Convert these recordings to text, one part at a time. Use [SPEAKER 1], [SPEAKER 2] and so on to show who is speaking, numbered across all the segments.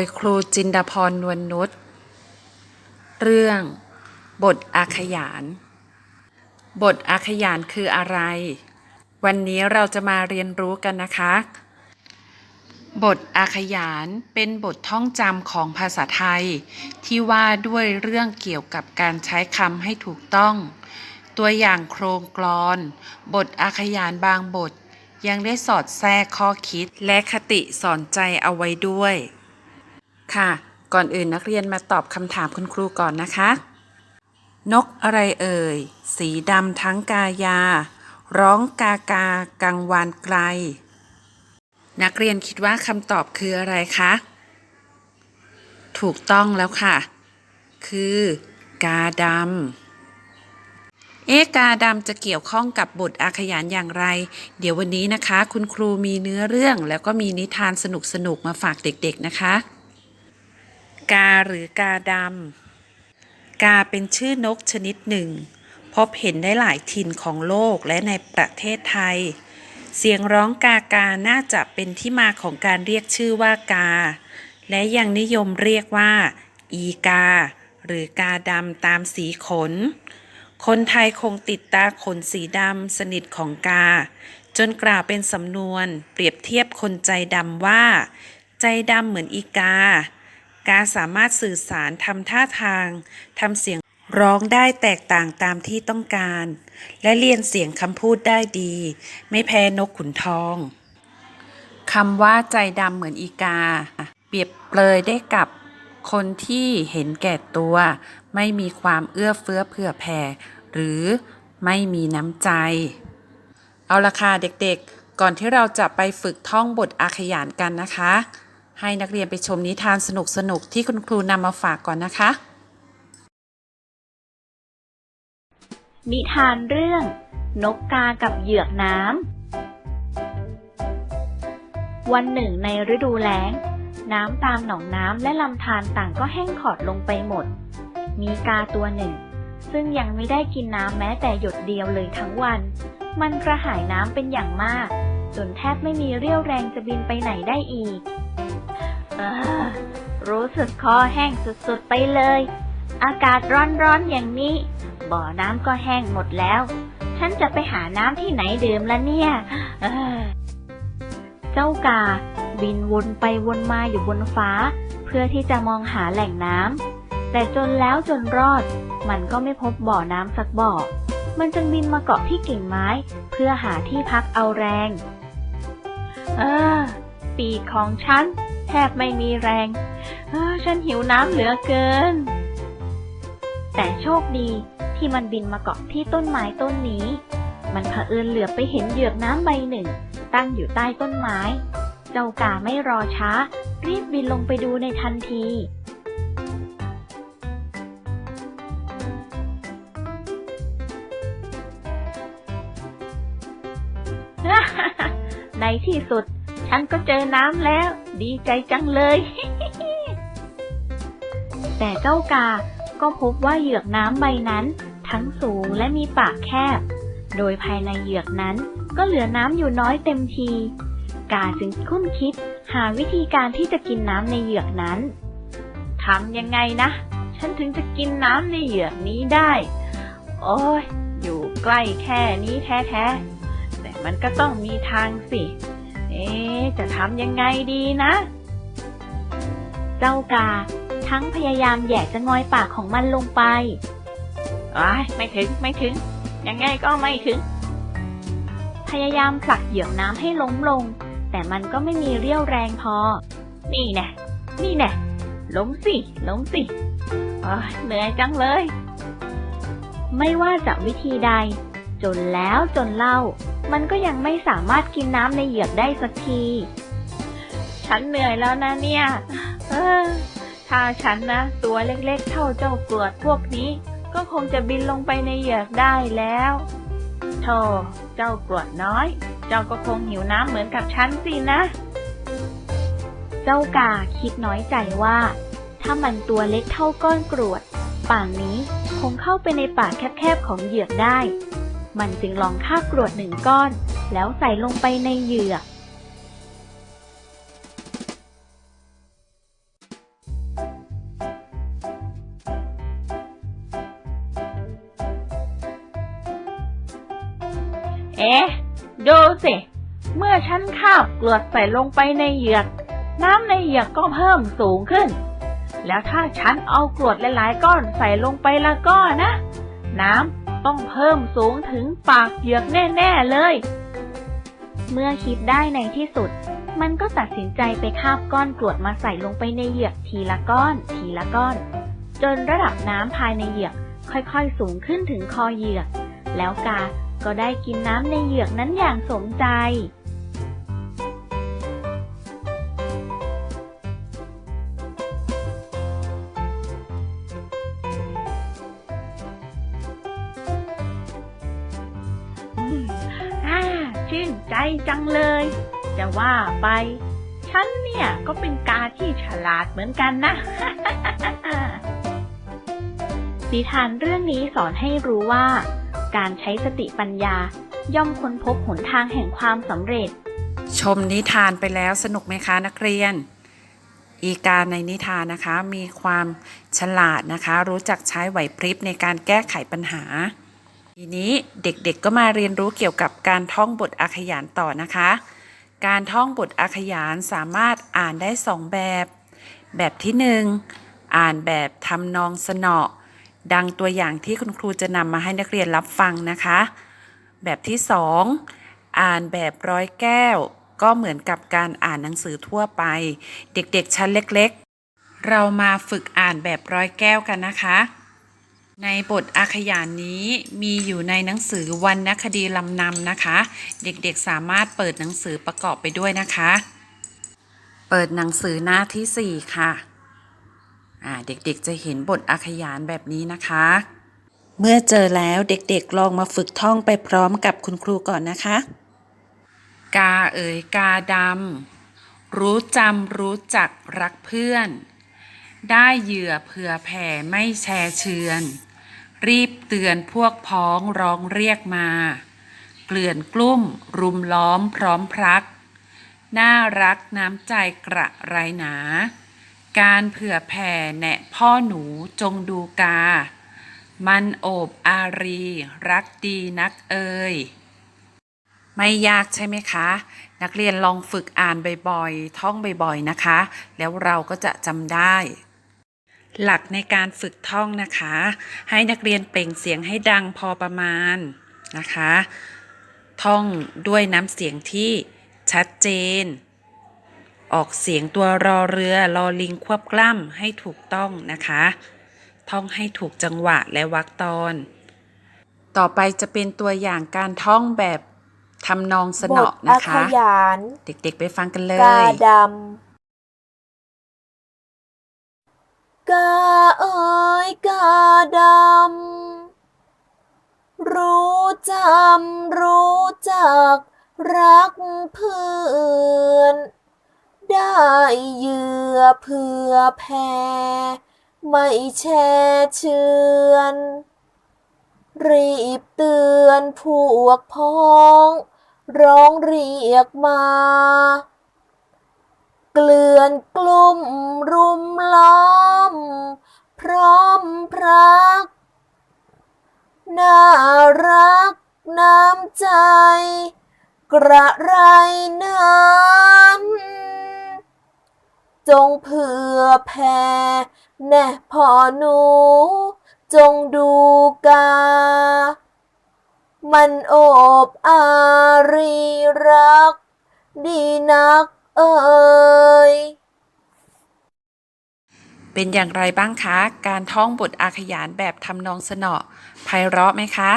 [SPEAKER 1] ยครูจินดาพรนวลนุช เรื่อง บทอาขยาน บทอาขยานคืออะไร วันนี้เราจะมาเรียนรู้กันนะคะ บทอาขยานเป็นบทท่องจำของภาษาไทย ที่ว่าด้วยเรื่องเกี่ยวกับการใช้คำให้ถูกต้อง ตัวอย่างโครงกลอน บทอาขยานบางบทยังได้สอดแทรกข้อคิดและคติสอนใจเอาไว้ด้วย ค่ะ ก่อนอื่นนักเรียนมาตอบคำถามคุณครูก่อนนะคะ นกอะไรเอ่ย สีดำทั้งกายา ร้องกากากังวานไกล นักเรียนคิดว่าคำตอบคืออะไรคะ ถูกต้องแล้วค่ะ คือ กาดำเอ๊กาดำจะเกี่ยวข้องกับบทอาขยานอย่างไร เดี๋ยววันนี้นะคะ คุณครูมีเนื้อเรื่องแล้วก็มีนิทานสนุกๆมาฝากเด็กๆนะคะ กาหรือกาดำ กาเป็นชื่อนกชนิดหนึ่ง พบเห็นได้หลายถิ่นของโลกและในประเทศไทย เสียงร้องกากาน่าจะเป็นที่มาของการเรียกชื่อว่ากา และยังนิยมเรียกว่า อีกา หรือกาดำตามสีขน คนไทยคงติดตาขนสีดำสนิทของกา จนกล่าวเป็นสำนวน เปรียบเทียบคนใจดำว่า ใจดำเหมือนอีกา การสามารถสื่อสารทำท่าทางทำเสียงร้องได้แตกต่างตามที่ต้องการ และเรียนเสียงคำพูดได้ดี ไม่แพ้นกขุนทองคำว่าใจดำเหมือนอีกา เปรียบเปรยได้กับคนที่เห็นแก่ตัว ไม่มีความเอื้อเฟื้อเผื่อแผ่ หรือไม่มีน้ำใจ เอาละค่ะเด็กๆ ก่อนที่เราจะไปฝึกท่องบทอาขยานกันนะคะ ให้นักเรียนไปชมนิทานสนุกๆที่คุณครูนำมาฝากก่อนนะคะ
[SPEAKER 2] นิทานเรื่อง นกกากับเหยือกน้ำ วันหนึ่งในฤดูแล้ง น้ำตามหนองน้ำและลำธารต่างก็แห้งขอดลงไปหมด มีกาตัวหนึ่ง ซึ่งยังไม่ได้กินน้ำแม้แต่หยดเดียวเลยทั้งวัน มันกระหายน้ำเป็นอย่างมาก จนแทบไม่มีเรี่ยวแรงจะบินไปไหนได้อีกอรู้สึกคอแห้งสุดๆไปเลย อากาศร้อนๆอย่างนี้ บ่อน้ำก็แห้งหมดแล้ว ฉันจะไปหาน้ำที่ไหนดื่มละเนี่ยเออเจ้ากาบินวนไปวนมาอยู่บนฟ้า เพื่อที่จะมองหาแหล่งน้ำแต่จนแล้วจนรอด มันก็ไม่พบบ่อน้ำสักบ่อ มันจึงบินมาเกาะที่กิ่งไม้ เพื่อหาที่พักเอาแรง เออ ปีกของฉัน แทบไม่มีแรง เออ ฉันหิวน้ำเหลือเกิน แต่โชคดีที่มันบินมาเกาะที่ต้นไม้ต้นนี้ มันเผอิญเหลือไปเห็นเหยือกน้ำใบหนึ่ง ตั้งอยู่ใต้ต้นไม้ เจ้ากาไม่รอช้า รีบบินลงไปดูในทันที ที่สุด ฉันก็เจอน้ำแล้ว ดีใจจังเลย แต่เจ้ากาก็พบว่าเหยือกน้ำใบนั้น ทั้งสูงและมีปากแคบ โดยภายในเหยือกนั้นก็เหลือน้ำอยู่น้อยเต็มที กาจึงคุ้นคิด หาวิธีการที่จะกินน้ำในเหยือกนั้นทำยังไงนะ ฉันถึงจะกินน้ำในเหยือกนี้ได้ โอ้ยอยู่ใกล้แค่นี้แท้ๆ มันก็ต้องมีทางสิ เอ๊จะทำยังไงดีนะ เจ้ากา ทั้งพยายามแย่จะงอยปากของมันลงไปอ้ายไม่ถึงไม่ถึง ยังไงก็ไม่ถึง พยายามผลักเหยือกน้ำให้ล้มลง แต่มันก็ไม่มีเรี่ยวแรงพอ นี่แน่นี่แน่ล้มสิล้มสิเหนื่อยจังเลย ไม่ว่าจะวิธีใด จนแล้วจนเล่า มันก็ยังไม่สามารถกินน้ำในเหยือกได้สักที ฉันเหนื่อยแล้วนะเนี่ยเออถ้าฉันนะ ตัวเล็กๆเท่าเจ้ากรวดพวกนี้ ก็คงจะบินลงไปในเหยือกได้แล้วโธ่เจ้ากรวดน้อย เจ้าก็คงหิวน้ำเหมือนกับฉันสินะ เจ้ากาคิดน้อยใจว่า ถ้ามันตัวเล็กเท่าก้อนกรวด ป่านนี้คงเข้าไปในปากแคบๆของเหยือกได้ มันจึงลองค่ากรวดหนึ่งก้อน แล้วใส่ลงไปในเหยื่อ เอ๊ะ ดูสิ เมื่อฉันคาบกรวดใส่ลงไปในเหยือก น้ำในเหยือกก็เพิ่มสูงขึ้น แล้วถ้าฉันเอากรวดหลายๆก้อนใส่ลงไปละก็นะ น้ำ ต้องเพิ่มสูงถึงปากเหยือกแน่ ๆ เลย เมื่อคิดได้ในที่สุด มันก็ตัดสินใจไปคาบก้อนกรวดมาใส่ลงไปในเหยือกทีละก้อน ทีละก้อน จนระดับน้ำภายในเหยือกค่อยๆสูงขึ้นถึงคอเหยือก แล้วกาก็ได้กินน้ำในเหยือกนั้นอย่างสมใจ จังเลยจะว่าไป ฉันเนี่ยก็เป็นกาที่ฉลาดเหมือนกันนะ นิทานเรื่องนี้สอนให้รู้ว่า การใช้สติปัญญาย่อมค้นพบหนทางแห่งความสำเร็จ
[SPEAKER 1] ชมนิทานไปแล้วสนุกไหมคะนักเรียน อีกาในนิทานนะคะ มีความฉลาดนะคะ รู้จักใช้ไหวพริบในการแก้ไขปัญหา ทีนี้เด็กๆก็มาเรียนรู้เกี่ยวกับการท่องบทอาขยานต่อนะคะ การท่องบทอาขยานสามารถอ่านได้สองแบบ แบบที่หนึ่งอ่านแบบทำนองสนอดังตัวอย่างที่คุณครูจะนำมาให้นักเรียนรับฟังนะคะ แบบที่สองอ่านแบบร้อยแก้ว ก็เหมือนกับการอ่านหนังสือทั่วไป เด็กๆชั้นเล็กๆ เรามาฝึกอ่านแบบร้อยแก้วกันนะคะ ในบทอาขยานนี้มีอยู่ในหนังสือวรรณคดีลำนำนะคะ เด็กๆสามารถเปิดหนังสือประกอบไปด้วยนะคะ เปิดหนังสือหน้าที่ 4 ค่ะอ่าเด็กๆจะเห็นบทอาขยานแบบนี้นะคะ เมื่อเจอแล้วเด็กๆลองมาฝึกท่องไปพร้อมกับคุณครูก่อนนะคะ กาเอ๋ยกาดำรู้จำรู้จักรักเพื่อน ได้เหยื่อเผื่อแผ่ไม่แชร์เชือน รีบเตือนพวกพ้องร้องเรียกมา เกลื่อนกลุ้ม รุมล้อมพร้อมพรัก น่ารักน้ำใจกระไรหนา การเผื่อแผ่แนะพ่อหนูจงดูกา มันโอบอารี รักดีนักเอ่ยไม่ยากใช่ไหมคะ นักเรียนลองฝึกอ่านบ่อยๆ ท่องบ่อยๆ นะคะ แล้วเราก็จะจำได้ หลักในการฝึกท่องนะคะ ให้นักเรียนเปล่งเสียงให้ดังพอประมาณนะคะ ท่องด้วยน้ำเสียงที่ชัดเจน ออกเสียงตัวรอเรือรอลิงควบกล้ำให้ถูกต้องนะคะ ท่องให้ถูกจังหวะและวรรคตอน ต่อไปจะเป็นตัวอย่างการท่องแบบทำนองสนอนะ
[SPEAKER 3] บทอา
[SPEAKER 1] คะ
[SPEAKER 3] ขยาน
[SPEAKER 1] เด็กๆไปฟังกันเล
[SPEAKER 3] กายดำ กาเอ๋ยกาดำ รู้จำรู้จักรักเพื่อนได้เหยื่อเพื่อแผ่ไม่แช่เชือน รีบเตือนพวกพ้อง ร้องเรียกมา เกลื่อนกลุ่มรุมล้อม พร้อมพรัก น่ารักน้ำใจ กระไรนั้นจงเผื่อแผ่แน่พ่อหนู จงดูกา มันโอบอารีรัก ดีนัก เอ่ย
[SPEAKER 1] เป็นอย่างไรบ้างคะ การท่องบทอาขยานแบบทำนองสนอไพเราะไหมคะ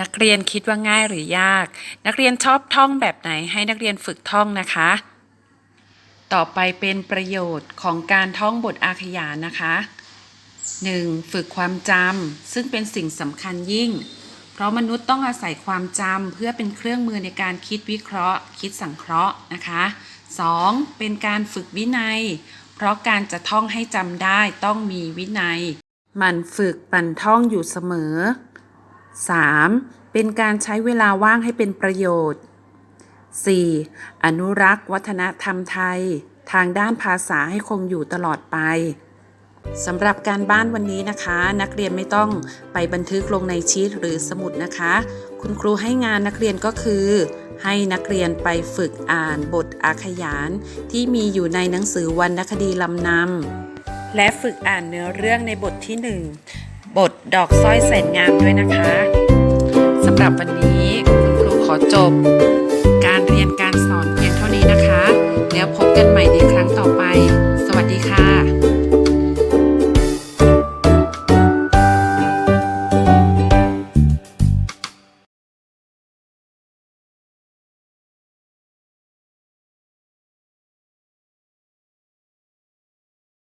[SPEAKER 1] นักเรียนคิดว่าง่ายหรือยาก นักเรียนชอบท่องแบบไหนให้นักเรียนฝึกท่องนะคะ ต่อไปเป็นประโยชน์ของการท่องบทอาขยานนะคะ 1. ฝึกความจำซึ่งเป็นสิ่งสำคัญยิ่ง เพราะมนุษย์ต้องอาศัยความจำเพื่อเป็นเครื่องมือในการคิดวิเคราะห์ คิดสังเคราะห์นะคะ 2. เป็นการฝึกวินัย เพราะการจะท่องให้จำได้ต้องมีวินัย มันฝึกปั่นท่องอยู่เสมอ 3. เป็นการใช้เวลาว่างให้เป็นประโยชน์ 4. อนุรักษ์วัฒนธรรมไทย ทางด้านภาษาให้คงอยู่ตลอดไป สำหรับการบ้านวันนี้นะคะ นักเรียนไม่ต้องไปบันทึกลงในชีตหรือสมุดนะคะ คุณครูให้งานนักเรียนก็คือ ให้นักเรียนไปฝึกอ่านบทอาขยาน ที่มีอยู่ในหนังสือวรรณคดีลำนำและฝึกอ่านเนื้อเรื่องในบทที่หนึ่งบทดอกสร้อยแสนงามด้วยนะคะสำหรับวันนี้คุณครูขอจบ การเรียนการสอนเพียงเท่านี้นะคะ แล้วพบกันใหม่